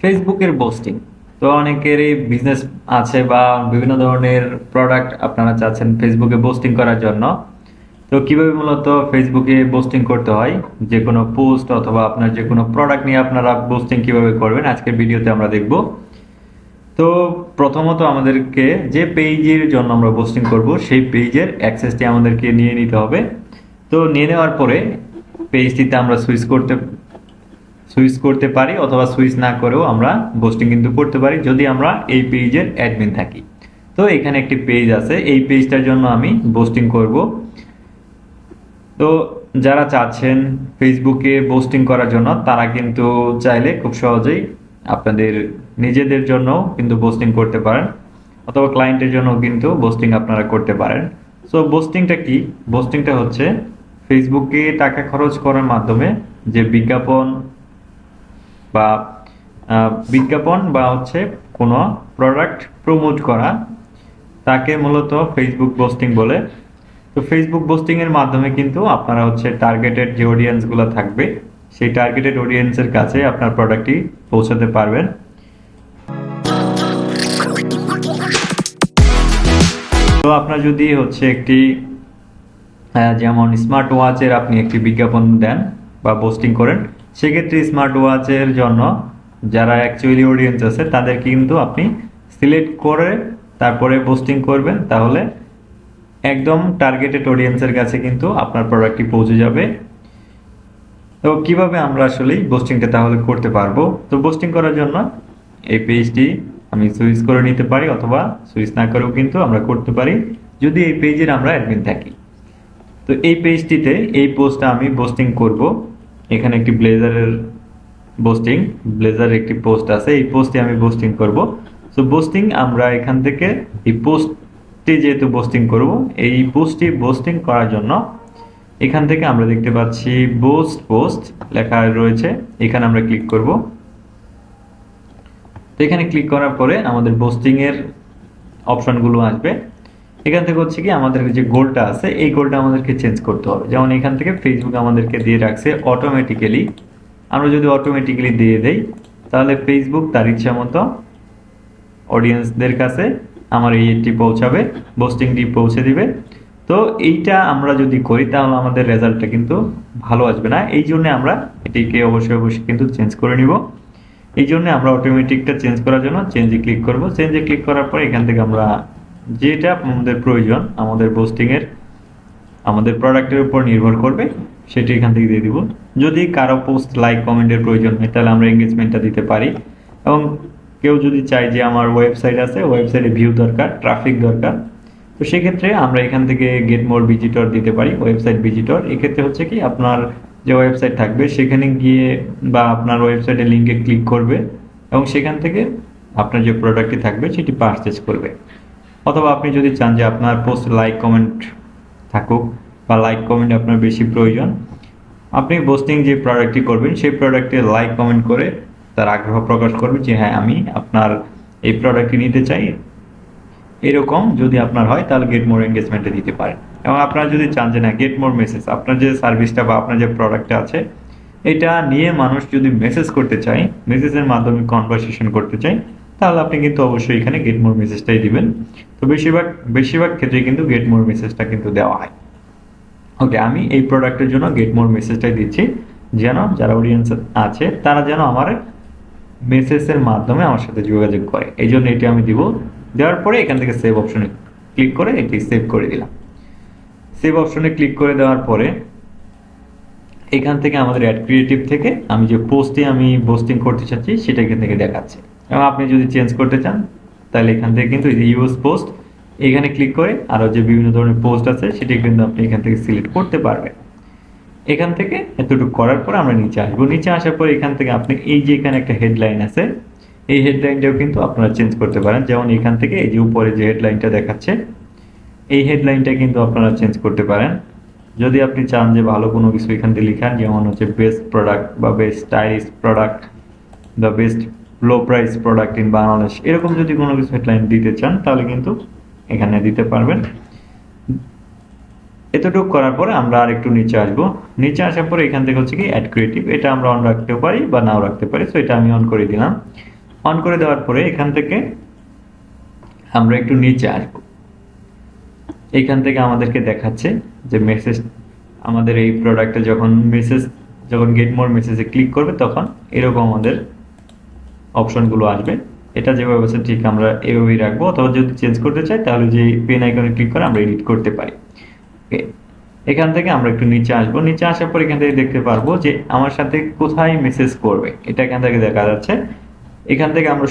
ফেসবুকের পোস্টিং তো অনেকেরই বিজনেস আছে বা বিভিন্ন ধরনের প্রোডাক্ট আপনারা চাচ্ছেন ফেসবুকে পোস্টিং করার জন্য। তো কীভাবে মূলত ফেসবুকে পোস্টিং করতে হয়? যে কোনো পোস্ট অথবা আপনার যে কোনো প্রোডাক্ট নিয়ে আপনারা পোস্টিং কীভাবে করবেন? আজকের ভিডিওতে আমরা দেখব। তো প্রথমত আমাদেরকে যে পেজের জন্য আমরা পোস্টিং করব, সেই পেজের অ্যাক্সেসটি আমাদেরকে নিয়ে নিতে হবে। তো নিয়ে নেওয়ার পরে পেজটিতে আমরা সুইচ করতে সুইচ করতে পারি অথবা সুইচ না করেও আমরা পোস্টিং কিন্তু করতে পারি যদি আমরা এই পেজের অ্যাডমিন থাকি। তো এখানে একটি পেজ আছে, এই পেজটার জন্য আমি পোস্টিং করব। তো যারা চাচ্ছেন ফেসবুকে বোস্টিং করার জন্য, তারা কিন্তু চাইলে খুব সহজেই আপনাদের নিজেদের জন্য কিন্তু পোস্টিং করতে পারেন, অথবা ক্লায়েন্টের জন্য কিন্তু পোস্টিং আপনারা করতে পারেন। সো বোস্টিংটা কি? বোস্টিংটা হচ্ছে ফেসবুকে টাকা খরচ করার মাধ্যমে যে বিজ্ঞাপন বা বিজ্ঞাপন বা হচ্ছে কোনো প্রোডাক্ট প্রমোট করা, তাকে মূলত ফেসবুক পোস্টিং বলে। তো ফেসবুক পোস্টিং এর মাধ্যমে কিন্তু আপনারা হচ্ছে টার্গেটেড যে অডিয়েন্সগুলো থাকবে, সেই টার্গেটেড অডিয়েন্সের কাছে আপনার প্রোডাক্টটি পৌঁছাতে পারবেন। তো আপনার যদি হচ্ছে একটি যেমন স্মার্ট ওয়াচের আপনি একটি বিজ্ঞাপন দেন বা পোস্টিং করেন সেক্ষেত্রে স্মার্ট ওয়াচের জন্য যারা অ্যাকচুয়ালি অডিয়েন্স আছে, তাদের কিন্তু আপনি সিলেক্ট করে তারপরে পোস্টিং করবেন, তাহলে একদম টার্গেটেড অডিয়েন্সের কাছে কিন্তু আপনার প্রোডাক্টটি পৌঁছে যাবে। তো কীভাবে আমরা আসলে পোস্টিংটা তাহলে করতে পারব? তো পোস্টিং করার জন্য এই পেজটি আমি সুইচ করে নিতে পারি, অথবা সুইচ না করেও কিন্তু আমরা করতে পারি, যদি এই পেজের আমরা অ্যাডমিন থাকি। তো এই পেজটিতে এই পোস্টটা আমি পোস্টিং করব। এখানে একটি ব্লেজারের পোস্টিং, ব্লেজারের একটি পোস্ট আছে, এই পোস্টে আমি পোস্টিং করব। সো পোস্টিং আমরা এখান থেকে, এই পোস্টটি যেহেতু পোস্টিং করব, এই পোস্টটি পোস্টিং করার জন্য এখান থেকে আমরা দেখতে পাচ্ছি পোস্ট পোস্ট লেখা রয়েছে, এখানে আমরা ক্লিক করব। তো এখানে ক্লিক করার পরে আমাদের পোস্টিং এর অপশনগুলো আসবে। এখান থেকে হচ্ছে কি আমাদের যে গোলটা আছে, এই গোলটা আমাদেরকে চেঞ্জ করতে হবে। যেমন এখান থেকে ফেসবুক আমাদেরকে দিয়ে রাখছে অটোমেটিক্যালি আমরা যদি অটোমেটিক্যালি দিয়ে দেই, তাহলে ফেসবুক তার ইচ্ছা মতো অডিয়েন্সদের কাছে আমার এইটি পৌঁছাবে বোস্টিংটি পৌঁছে দিবে। তো এইটা আমরা যদি করি, তাহলে আমাদের রেজাল্টটা কিন্তু ভালো আসবে না। এই জন্য আমরা এটিকে অবশ্যই অবশ্যই কিন্তু চেঞ্জ করে নিব। এই জন্য আমরা অটোমেটিকটা চেঞ্জ করার জন্য চেঞ্জে ক্লিক করব। চেঞ্জে ক্লিক করার পর এখান থেকে আমরা যেটা আমাদের প্রয়োজন, আমাদের পোস্টিংয়ের আমাদের প্রোডাক্টের উপর নির্ভর করবে, সেটি এখান থেকে দিয়ে দিব। যদি কারও পোস্ট লাইক কমেন্টের প্রয়োজন হয়, তাহলে আমরা এঙ্গেজমেন্টটা দিতে পারি। এবং কেউ যদি চায় যে আমার ওয়েবসাইট আছে ওয়েবসাইটে ভিউ দরকার ট্রাফিক দরকার, তো সেক্ষেত্রে আমরা এখান থেকে গেট মোর ভিজিটর দিতে পারি ওয়েবসাইট ভিজিটর এক্ষেত্রে হচ্ছে কি, আপনার যে ওয়েবসাইট থাকবে, সেখানে গিয়ে বা আপনার ওয়েবসাইটের লিঙ্কে ক্লিক করবে এবং সেখান থেকে আপনার যে প্রোডাক্টটি থাকবে, সেটি পারচেজ করবে। অথবা আপনি যদি চান যে আপনার পোস্ট লাইক কমেন্ট থাকুক বা লাইক কমেন্ট আপনার বেশি প্রয়োজন, আপনি পোস্টিং যে প্রোডাক্টটি করবেন, সেই প্রোডাক্টে লাইক কমেন্ট করে তার আগ্রহ প্রকাশ করবে যে হ্যাঁ আমি আপনার এই প্রোডাক্টটি নিতে চাই। এরকম যদি আপনার হয়, তাহলে গেট মোর এঙ্গেজমেন্টে দিতে পারেন। এবং আপনারা যদি চান যে না গেট মোর মেসেজ আপনার যে সার্ভিসটা বা আপনার যে প্রোডাক্টটা আছে, এটা নিয়ে মানুষ যদি মেসেজ করতে চায় মেসেজের মাধ্যমে কনভারসেশন করতে চায় তাহলে আপনি কিন্তু অবশ্যই এখানে গেট মোর মেসেজটাই দিবেন। তো বেশিরভাগ বেশিরভাগ ক্ষেত্রে কিন্তু গেট মোর মেসেজটা কিন্তু দেওয়া হয়। ওকে আমি এই প্রোডাক্টের জন্য গেট মোর মেসেজটাই দিচ্ছি। যেন যারা অডিয়েন্স আছে, তারা যেন আমার মেসেজের মাধ্যমে আমার সাথে যোগাযোগ করে। এই জন্য এটি আমি দিব। দেওয়ার পরে এখান থেকে সেভ অপশনে ক্লিক করে এটি সেভ করে দিলাম। সেভ অপশনে ক্লিক করে দেওয়ার পরে এখান থেকে আমাদের অ্যাড ক্রিয়েটিভ থেকে আমি যে পোস্টে আমি পোস্টিং করতে চাচ্ছি, সেটা এখান থেকে দেখাচ্ছে। এবং আপনি যদি চেঞ্জ করতে চান, তাহলে এখান থেকে কিন্তু ইউজ পোস্ট এখানে ক্লিক করে আরও যে বিভিন্ন ধরনের পোস্ট আছে, সেটি কিন্তু আপনি এখান থেকে সিলেক্ট করতে পারবেন। এখান থেকে এতটুকু করার পর আমরা নিচে আসব। নিচে আসার পর এখান থেকে আপনি এই যে এখানে একটা হেডলাইন আছে, এই হেডলাইনটাও কিন্তু আপনারা চেঞ্জ করতে পারেন। যেমন এখান থেকে এই যে উপরে যে হেডলাইনটা দেখাচ্ছে, এই হেডলাইনটা কিন্তু আপনারা চেঞ্জ করতে পারেন। যদি আপনি চান যে ভালো কোনো কিছু এখান থেকে লিখান, যেমন হচ্ছে বেস্ট প্রোডাক্ট বা best stylish product the best low price product in Bangladesh এরকম যদি কোনো কিছু হেডলাইন দিতে চান, তাহলে কিন্তু এখানে দিতে পারবেন। এতটুকু করার পরে আমরা আর একটু নিচে আসব। নিচে আসার পরে এখান থেকে হচ্ছে কি অ্যাড ক্রিয়েটিভ এটা আমরা অন রাখতেও পারি বা নাও রাখতে পারি সো এটা আমি অন করে দিলাম। অন করে দেওয়ার পরে এখান থেকে আমরা একটু নিচে আসব। এখান থেকে আমাদেরকে দেখাচ্ছে যে মেসেজ আমাদের এই প্রোডাক্টে যখন মেসেজ যখন গেট মোর মেসেজে ক্লিক করবে, তখন এরকম আমাদের অপশনগুলো আসবে। এটা যেভাবে আছে ঠিক আমরা এভাবেই রাখব। অথবা যদি চেঞ্জ করতে চাই তাহলে যে পেন আইকনে ক্লিক করে আমরা এডিট করতে পারি। Okay, এখান থেকে আমরা একটু নিচে আসব। নিচে আসার পর এখান থেকে দেখতে পারব যে আমার সাথে কোথায় মেসেজ করবে। এটা এখান থেকে দেখা যাচ্ছে। এখান থেকে আমরা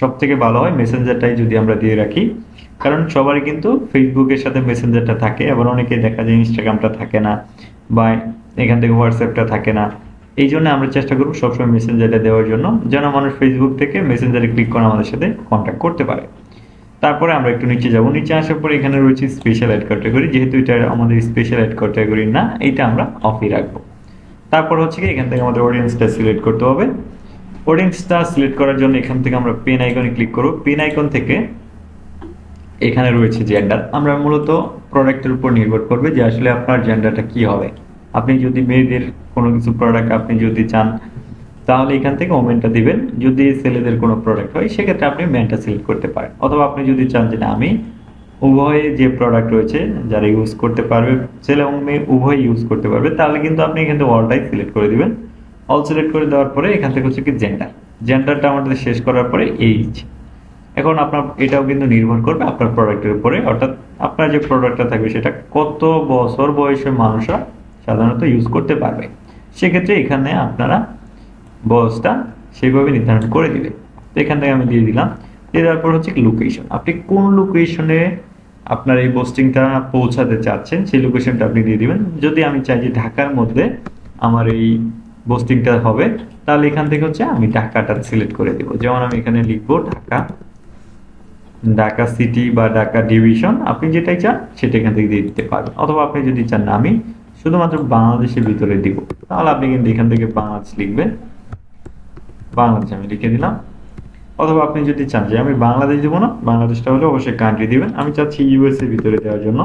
সব থেকে ভালো হয় মেসেঞ্জারটাই যদি আমরা দিয়ে রাখি। কারণ সবারই কিন্তু ফেসবুকের সাথে মেসেঞ্জারটা থাকে। আবার অনেকে দেখা যায় ইনস্টাগ্রামটা থাকে না বা এখান থেকে হোয়াটসঅ্যাপটা থাকে না। এই জন্য আমরা চেষ্টা করব সবসময় মেসেঞ্জারটা দেওয়ার জন্য, যেন মানুষ ফেসবুক থেকে মেসেঞ্জারে ক্লিক করে আমাদের সাথে কন্ট্যাক্ট করতে পারে। তারপরে আমরা একটু নিচে যাব। নিচে আসার পরে এখানে রয়েছে স্পেশাল অ্যাড ক্যাটাগরি যেহেতু এটা আমাদের স্পেশাল অ্যাড ক্যাটাগরি না এটা আমরা অফই রাখব। তারপর হচ্ছে কি, এখান থেকে আমাদের অডিয়েন্সটা সিলেক্ট করতে হবে। অডিয়েন্সটা সিলেক্ট করার জন্য এখান থেকে আমরা পেন আইকনে ক্লিক করব। পেন আইকন থেকে এখানে রয়েছে জেন্ডার আমরা মূলত প্রোডাক্টের উপর নির্ভর করবে যে আসলে আপনার জেন্ডারটা কি হবে। আপনি যদি মেয়েদের কোনো কিছু প্রোডাক্ট আপনি যদি চান, তাহলে এখান থেকে ওমেনটা দিবেন। যদি ছেলেদের কোনো প্রোডাক্ট হয়, সেক্ষেত্রে আপনি মেনটা সিলেক্ট করতে পারেন। অথবা আপনি যদি চান যে না, আমি উভয়ে যে প্রোডাক্ট রয়েছে, যারা ইউজ করতে পারবে, ছেলে এবং মেয়ে উভয় ইউজ করতে পারবে, তাহলে কিন্তু আপনি এখান থেকে অলটাই সিলেক্ট করে দিবেন। অল সিলেক্ট করে দেওয়ার পরে এখান থেকে হচ্ছে কি জেন্ডার জেন্ডারটা আমাদের শেষ করার পরে এইজ এখন আপনার, এটাও কিন্তু নির্ভর করবে আপনার প্রোডাক্টের উপরে। অর্থাৎ আপনার যে প্রোডাক্টটা থাকবে, সেটা কত বছর বয়সের মানুষরা সাধারণত ইউজ করতে পারবে। সেক্ষেত্রে এখানে আপনারা বয়সটা সেইভাবে নির্ধারণ করে দিবে তো এখান থেকে আমি দিয়ে দিলাম। দিয়ে দেওয়ার পর হচ্ছে লোকেশন আপনি কোন লোকেশনে আপনার এই পোস্টিংটা পৌঁছাতে চাচ্ছেন, সেই লোকেশনটা আপনি দিয়ে দিবেন। যদি আমি চাই যে ঢাকার মধ্যে আমার এই পোস্টিংটা হবে, তাহলে এখান থেকে হচ্ছে আমি ঢাকাটা সিলেক্ট করে দেবো। যেমন আমি এখানে লিখব ঢাকা ঢাকা সিটি বা ঢাকা ডিভিশন আপনি যেটাই চান, সেটা এখান থেকে দিয়ে দিতে পারবেন। অথবা আপনি যদি চান আমি শুধুমাত্র বাংলাদেশের ভিতরে দিব। তাহলে আপনি কিন্তু এখান থেকে বাংলাদেশ লিখবেন। বাংলাদেশ আমি লিখে দিলাম। অথবা আপনি যদি চান যে আমি বাংলাদেশ দিব না, বাংলাদেশটা হলে অবশ্যই কান্ট্রি দিবেন। আমি চাচ্ছি ইউএসএ ভিতরে দেওয়ার জন্য।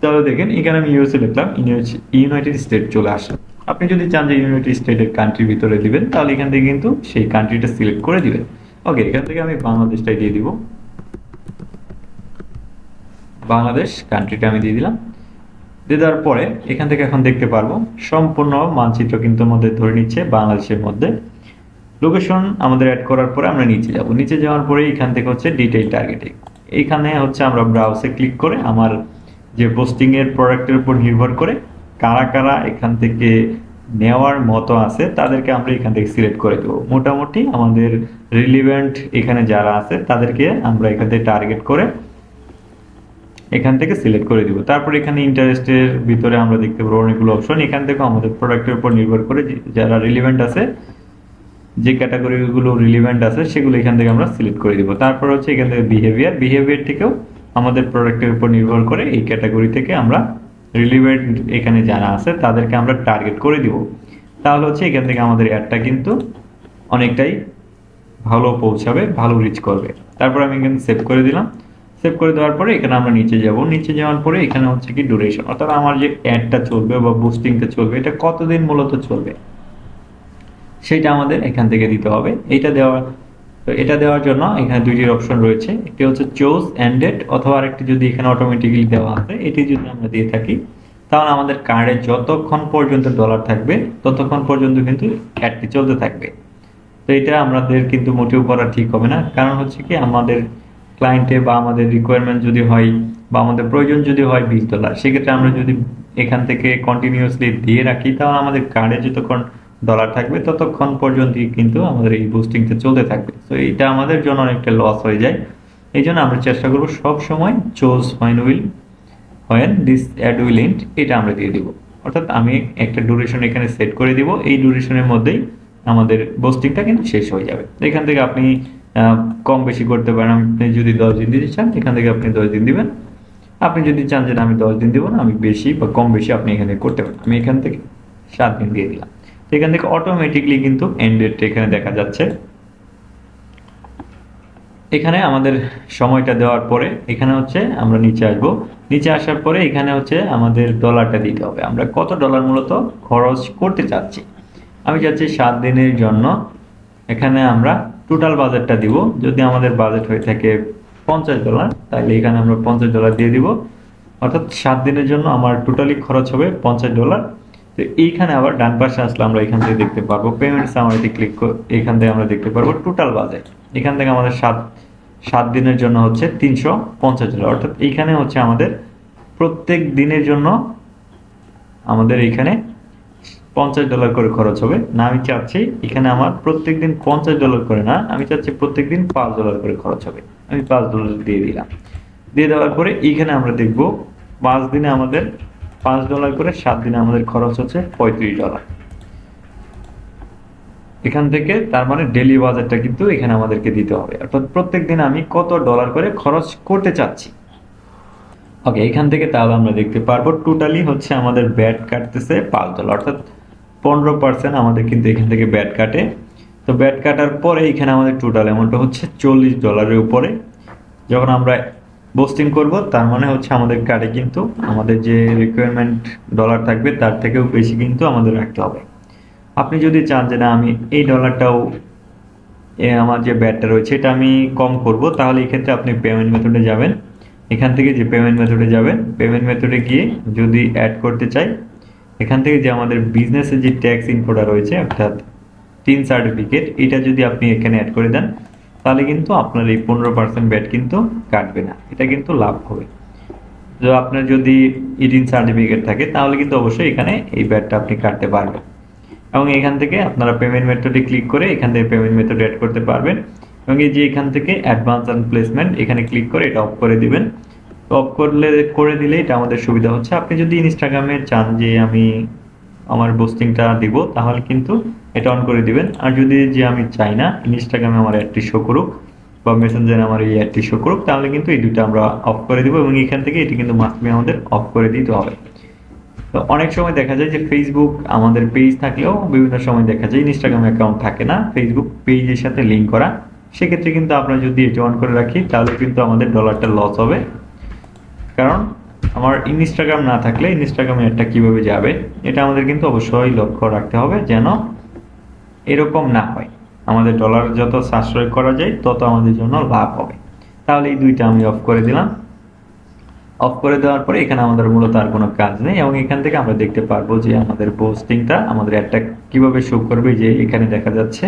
তাহলে দেখেন, এখানে আমি ইউএসএ লিখলাম ইউনাইটেড স্টেট চলে আসে। আপনি যদি চান যে ইউনাইটেড স্টেটের কান্ট্রির ভিতরে দিবেন, তাহলে এখান থেকে কিন্তু সেই কান্ট্রিটা সিলেক্ট করে দিবেন। ওকে এখান থেকে আমি বাংলাদেশটাই দিয়ে দিব। বাংলাদেশ কান্ট্রিটা আমি দিয়ে দিলাম। দিয়ে দেওয়ার পরে এখান থেকে এখন দেখতে পারব, সম্পূর্ণ মানচিত্র কিন্তু আমাদের ধরে নিচ্ছে বাংলাদেশের মধ্যে। লোকেশন আমাদের অ্যাড করার পরে আমরা নিচে যাব। নিচে যাওয়ার পরে এখান থেকে হচ্ছে ডিটেইল টার্গেটিং এইখানে হচ্ছে আমরা ব্রাউজে ক্লিক করে আমার যে পোস্টিংয়ের প্রোডাক্টের উপর নির্ভর করে কারা কারা এখান থেকে নেওয়ার মতো আছে, তাদেরকে আমরা এখান থেকে সিলেক্ট করে দেবো। মোটামুটি আমাদের রিলিভেন্ট এখানে যারা আছে, তাদেরকে আমরা এখান থেকে টার্গেট করে এখান থেকে সিলেক্ট করে দিব। তারপর এখানে ইন্টারেস্টের ভিতরে আমরা দেখতে পাবো অনেকগুলো অপশন এখান থেকে আমাদের প্রোডাক্টের উপর নির্ভর করে যারা রিলিভেন্ট আছে, যে ক্যাটাগরিগুলো রিলিভেন্ট আছে, সেগুলো এখান থেকে আমরা সিলেক্ট করে দিব। তারপর হচ্ছে এখান থেকে বিহেভিয়ার বিহেভিয়ার থেকেও আমাদের প্রোডাক্টের উপর নির্ভর করে এই ক্যাটাগরি থেকে আমরা রিলিভেন্ট এখানে যারা আছে, তাদেরকে আমরা টার্গেট করে দিব। তাহলে হচ্ছে এখান থেকে আমাদের অ্যাডটা কিন্তু অনেকটাই ভালো পৌঁছাবে, ভালো রিচ করবে। তারপর আমি এখানে সেভ করে দিলাম। সেভ করে দেওয়ার পরে এখানে আমরা নিচে যাব। নিচে যাওয়ার পরে এখানে হচ্ছে কি ডিউরেশন অর্থাৎ আমার যে অ্যাডটা চলবে বা বুস্টিংটা চলবে, এটা কতদিন মূলত চলবে? সেটা আমাদের এখান থেকে দিতে হবে। এটা দেওয়া তো এটা দেওয়ার জন্য এখানে দুইটির অপশন রয়েছে। একটি হচ্ছে চোজ এন্ডেড অথবা আরেকটি যদি এখানে অটোমেটিক্যালি দেওয়া আছে এটি যদি আমরা দিয়ে থাকি। তাহলে আমাদের কার্ডে যতক্ষণ পর্যন্ত ডলার থাকবে, ততক্ষণ পর্যন্ত কিন্তু অ্যাডটি চলতে থাকবে। তো এটা আমাদের কিন্তু মোটেও করা ঠিক হবে না। কারণ হচ্ছে কি আমাদের ক্লায়েন্টে বা আমাদের রিকোয়ারমেন্ট যদি হয় বা আমাদের প্রয়োজন যদি হয় ডলার সেক্ষেত্রে আমরা যদি এখান থেকে কন্টিনিউয়াসলি দিয়ে রাখি, তাহলে আমাদের কার্ডে যতক্ষণ ডলার থাকবে ততক্ষণ পর্যন্তই কিন্তু আমাদের এই বুস্টিংটা চলতে থাকবে। তো এটা আমাদের জন্য অনেকটা লস হয়ে যায়। এই জন্য আমরা চেষ্টা করব সব সময় choose when will when this ad will end এটা আমরা দিয়ে দিব। অর্থাৎ আমি একটা ডিউরেশন এখানে সেট করে দিব, এই ডিউরেশনের মধ্যেই আমাদের বোস্টিংটা কিন্তু শেষ হয়ে যাবে। এখান থেকে আপনি কম বেশি করতে পারেন। আপনি যদি দশ দিন দিতে চান, এখান থেকে আপনি দশ দিন দিবেন। আপনি যদি চান যে আমি দশ দিন দিব না, আমি বেশি বা কম বেশি আপনি এখানে করতে পারেন। আমি এখান থেকে সাত দিন দিয়ে দিলাম। এখান থেকে অটোমেটিকলি কিন্তু এন্ড ডেটটা এখানে দেখা যাচ্ছে। এখানে আমাদের সময়টা দেওয়ার পরে এখানে হচ্ছে আমরা নিচে আসব। নিচে আসার পরে এখানে হচ্ছে আমাদের ডলারটা দিতে হবে। আমরা কত ডলার মূলত খরচ করতে চাচ্ছি? আমি চাচ্ছি সাত দিনের জন্য। এখানে আমরা টোটাল বাজেটটা দিব। যদি আমাদের বাজেট হয়ে থাকে পঞ্চাশ ডলার তাহলে এখানে আমরা পঞ্চাশ ডলার দিয়ে দিব। অর্থাৎ সাত দিনের জন্য আমার টোটালি খরচ হবে পঞ্চাশ ডলার তো এইখানে আবার ডান পাশে আসলে আমরা এখান থেকে দেখতে পারব। পেমেন্টস সামারিতে ক্লিক এখান থেকে আমরা দেখতে পারব টোটাল বাজেট এখান থেকে আমাদের সাত সাত দিনের জন্য হচ্ছে তিনশো পঞ্চাশ ডলার অর্থাৎ এইখানে হচ্ছে আমাদের প্রত্যেক দিনের জন্য আমাদের এইখানে পঞ্চাশ ডলার করে খরচ হবে। না, আমি চাচ্ছি এখানে আমার প্রত্যেক দিন পঞ্চাশ ডলার করে না, আমি চাচ্ছি প্রত্যেক দিন পাঁচ ডলার করে খরচ হবে। আমি পাঁচ ডলার দিয়ে দিলাম। দিয়ে দেওয়ার পরে এইখানে আমরা দেখব পাঁচ দিনে আমাদের পাঁচ ডলার করে সাত দিনে আমাদের খরচ হচ্ছে পঁয়ত্রিশ ডলার এখান থেকে তার মানে ডেলি বাজারটা কিন্তু এখানে আমাদেরকে দিতে হবে। অর্থাৎ প্রত্যেক দিন আমি কত ডলার করে খরচ করতে চাচ্ছি? ওকে এখান থেকে তাহলে আমরা দেখতে পারব টোটালি হচ্ছে আমাদের ব্যাট কাটতেছে পাঁচ ডলার অর্থাৎ পনেরো পার্সেন্ট আমাদের কিন্তু এখান থেকে ব্যাট কাটে। তো ব্যাট কাটার পরে এখানে আমাদের টোটাল অ্যামাউন্টটা হচ্ছে চল্লিশ ডলারের উপরে। যখন আমরা বোস্টিং করব, তার মানে হচ্ছে আমাদের কার্ডে কিন্তু আমাদের যে রিকোয়ারমেন্ট ডলার থাকবে, তার থেকেও বেশি কিন্তু আমাদের রাখতে হবে। আপনি যদি চান যে না, আমি এই ডলারটাও আমার যে ব্যাটটা রয়েছে, এটা আমি কম করব, তাহলে এক্ষেত্রে আপনি পেমেন্ট মেথডে যাবেন। এখান থেকে যে পেমেন্ট মেথডে যাবেন পেমেন্ট মেথডে গিয়ে যদি অ্যাড করতে চাই এখান থেকে যে আমাদের বিজনেসের যে ট্যাক্স ইনফোটা রয়েছে, অর্থাৎ তিন সার্টিফিকেট এটা যদি আপনি এখানে অ্যাড করে দেন, তাহলে কিন্তু আপনার এই পনেরো পার্সেন্ট ব্যাট কিন্তু কাটবে না। এটা কিন্তু লাভ হবে। তো আপনার যদি ইডিন সার্টিফিকেট থাকে, তাহলে কিন্তু অবশ্যই এখানে এই ব্যাটটা আপনি কাটতে পারবেন। এবং এখান থেকে আপনারা পেমেন্ট মেথডে ক্লিক করে এখান থেকে পেমেন্ট মেথড অ্যাড করতে পারবেন। এবং এই যে এখান থেকে অ্যাডভান্স অ্যান্ড প্লেসমেন্ট এখানে ক্লিক করে এটা অফ করে দিবেন। অফ করলে, করে দিলে এটা আমাদের সুবিধা হচ্ছে। আপনি যদি ইনস্টাগ্রামে চান যে আমি আমার পোস্টিংটা দিব, তাহলে কিন্তু এটা অন করে দিবেন। আর যদি যে আমি চাই না ইনস্টাগ্রামে আমার অ্যাডটি শো করুক বা মেসেঞ্জারে আমার এই অ্যাডটি শো করুক, তাহলে কিন্তু এই দুটো আমরা অফ করে দিব এবং এখান থেকে এটি কিন্তু মাস্ট আমাদের অফ করে দিতে হবে। তো অনেক সময় দেখা যায় যে ফেসবুক আমাদের পেজ থাকলেও বিভিন্ন সময় দেখা যায় ইনস্টাগ্রাম অ্যাকাউন্ট থাকে না ফেসবুক পেজের সাথে লিঙ্ক করা। সেক্ষেত্রে কিন্তু আমরা যদি এটি অন করে রাখি, তাহলে কিন্তু আমাদের ডলারটা লস হবে। কারণ আমার ইনস্টাগ্রাম না থাকলে ইনস্টাগ্রামে একটা কীভাবে যাবে, এটা আমাদের কিন্তু অবশ্যই লক্ষ্য রাখতে হবে যেন এরকম না হয়। আমাদের ডলার যত সাশ্রয় করা যায়, তত আমাদের জন্য লাভ হবে। তাহলে এই দুইটা আমি অফ করে দিলাম। অফ করে দেওয়ার পরে এখানে আমাদের মূলত আর কোনো কাজ নেই এবং এখান থেকে আমরা দেখতে পারব যে আমাদের পোস্টিংটা আমাদের একটা কীভাবে শো করবে, যে এখানে দেখা যাচ্ছে।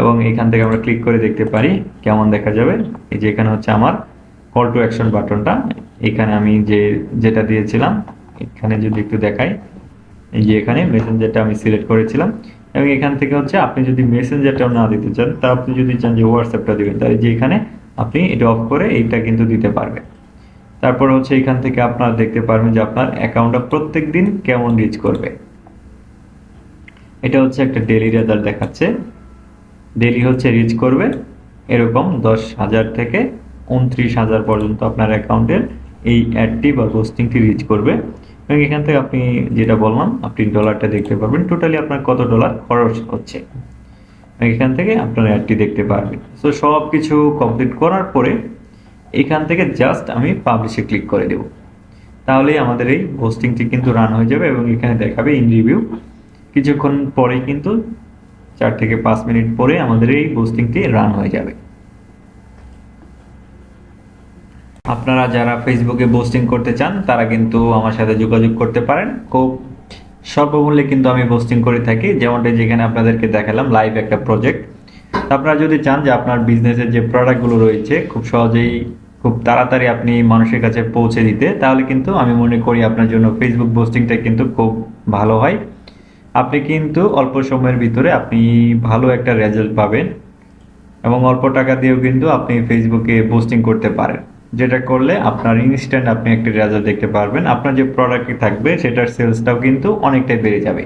এবং এখান থেকে আমরা ক্লিক করে দেখতে পারি কেমন দেখা যাবে। এই যে এখানে হচ্ছে আমার কল টু অ্যাকশন বাটনটা এখানে আমি যে, যেটা দিয়েছিলাম, এখানে যদি একটু দেখাই, এই যে এখানে মেসেঞ্জারটা আমি সিলেক্ট করেছিলাম, এবং এখান থেকে হচ্ছে আপনি যদি মেসেঞ্জারটাও না দিতে চান, তা আপনি যদি চান যে হোয়াটসঅ্যাপটা দিবেন, তাহলে যে এখানে আপনি এটা অফ করে এইটা কিন্তু দিতে পারবেন। তারপর হচ্ছে এখান থেকে আপনারা দেখতে পারবেন যে আপনার অ্যাকাউন্টটা প্রত্যেক দিন কেমন রিচ করবে। এটা হচ্ছে একটা ডেলি রেজাল্ট দেখাচ্ছে। ডেলি হচ্ছে রিচ করবে, এরকম দশ হাজার থেকে উনত্রিশ হাজার পর্যন্ত আপনার অ্যাকাউন্টের এই অ্যাডটি বা পোস্টিংটি রিচ করবে। এবং এখান থেকে আপনি যেটা বললাম, আপনি ডলারটা দেখতে পারবেন। টোটালি আপনার কত ডলার খরচ হচ্ছে। এখান থেকে আপনার অ্যাডটি দেখতে পারবেন। সো সব কিছু কমপ্লিট করার পরে এখান থেকে জাস্ট আমি পাবলিশে ক্লিক করে দেব। তাহলেই আমাদের এই পোস্টিংটি কিন্তু রান হয়ে যাবে এবং এখানে দেখাবে ইন রিভিউ কিছুক্ষণ পরেই কিন্তু চার থেকে পাঁচ মিনিট পরে আমাদের এই পোস্টিংটি রান হয়ে যাবে। আপনারা যারা ফেসবুকে পোস্টিং করতে চান, তারা কিন্তু আমার সাথে যোগাযোগ করতে পারেন। খুব স্বল্পমূল্যে কিন্তু আমি পোস্টিং করে থাকি। যেমনটা যেখানে আপনাদেরকে দেখালাম লাইভ একটা প্রজেক্ট আপনারা যদি চান যে আপনার বিজনেসের যে প্রোডাক্টগুলো রয়েছে, খুব সহজেই, খুব তাড়াতাড়ি আপনি মানুষের কাছে পৌঁছে দিতে, তাহলে কিন্তু আমি মনে করি আপনার জন্য ফেসবুক পোস্টিংটা কিন্তু খুব ভালো হয়। আপনি কিন্তু অল্প সময়ের ভিতরে আপনি ভালো একটা রেজাল্ট পাবেন এবং অল্প টাকা দিয়েও কিন্তু আপনি ফেসবুকে পোস্টিং করতে পারেন। যেটা করলে আপনার ইনস্ট্যান্ট আপনি একটি রেজাল্ট দেখতে পারবেন। আপনার যে প্রোডাক্টটি থাকবে, সেটার সেলসটাও কিন্তু অনেকটাই বেড়ে যাবে।